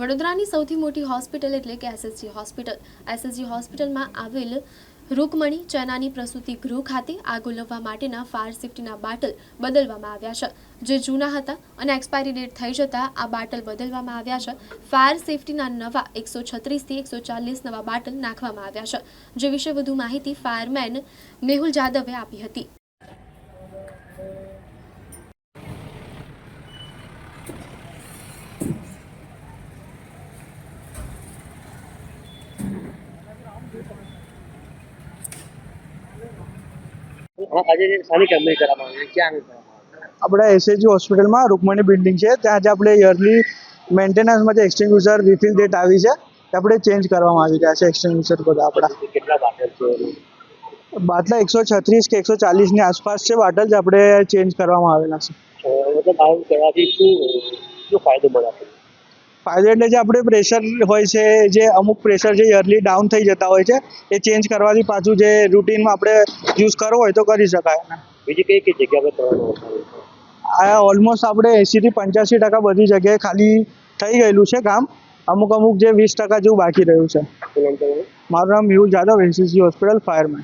વડોદરાની સૌથી મોટી હોસ્પિટલ એટલે કે એસએસજી હોસ્પિટલ. એસએસજી હોસ્પિટલમાં આવેલ રૂકમણી ચેનાની પ્રસૂતિ ગૃહ ખાતે આગ ઓલવવા માટેના ફાયર સેફ્ટીના બાટલ બદલવામાં આવ્યા છે. જે જૂના હતા અને એક્સપાયરી ડેટ થઈ જતાં આ બાટલ બદલવામાં આવ્યા છે. ફાયર સેફ્ટીના નવા એકસો છત્રીસથી એકસો ચાલીસ નવા બાટલ નાખવામાં આવ્યા છે. જે વિશે વધુ માહિતી ફાયરમેન મેહુલ જાદવે આપી હતી. આજે જે શાની કામગીરી કરવામાં આવી છે ક્યાં કરવામાં આપણે એસએચજી હોસ્પિટલમાં રૂકમણી બિલ્ડિંગ છે. ત્યાં આજે આપણે યરલી મેન્ટેનન્સમાં જે એક્સટિંગ્યુશર રિફિલ ડેટ આવી છે તે આપણે ચેન્જ કરવામાં આવી રહ્યા છે એક્સટિંગ્યુશર બધા આપણા. કેટલા બાટલ છે? બાટલા એકસો છત્રીસ કે એકસો ચાલીસની આસપાસ છે. બાટલ જે આપણે ચેન્જ કરવામાં આવેલા છે. મતલબ આવું કરવાથી શું શું ફાયદો મળે ફાયદો એટલે જે આપણે પ્રેશર હોય છે જે અમુક પ્રેશર જે યરલી ડાઉન થઈ જતા હોય છે એ ચેન્જ કરવાથી પાછું જે રૂટીનમાં આપણે યુઝ કરવો હોય તો કરી શકાય. બીજી કઈ કઈ જગ્યા કરવાનું આ ઓલમોસ્ટ આપણે એસીથી પંચ્યાસી ટકા બધી જગ્યાએ ખાલી થઈ ગયેલું છે કામ. અમુક અમુક જે વીસ ટકા જેવું બાકી રહ્યું છે. મારું નામ Mehul Jadav SSG hospital fireman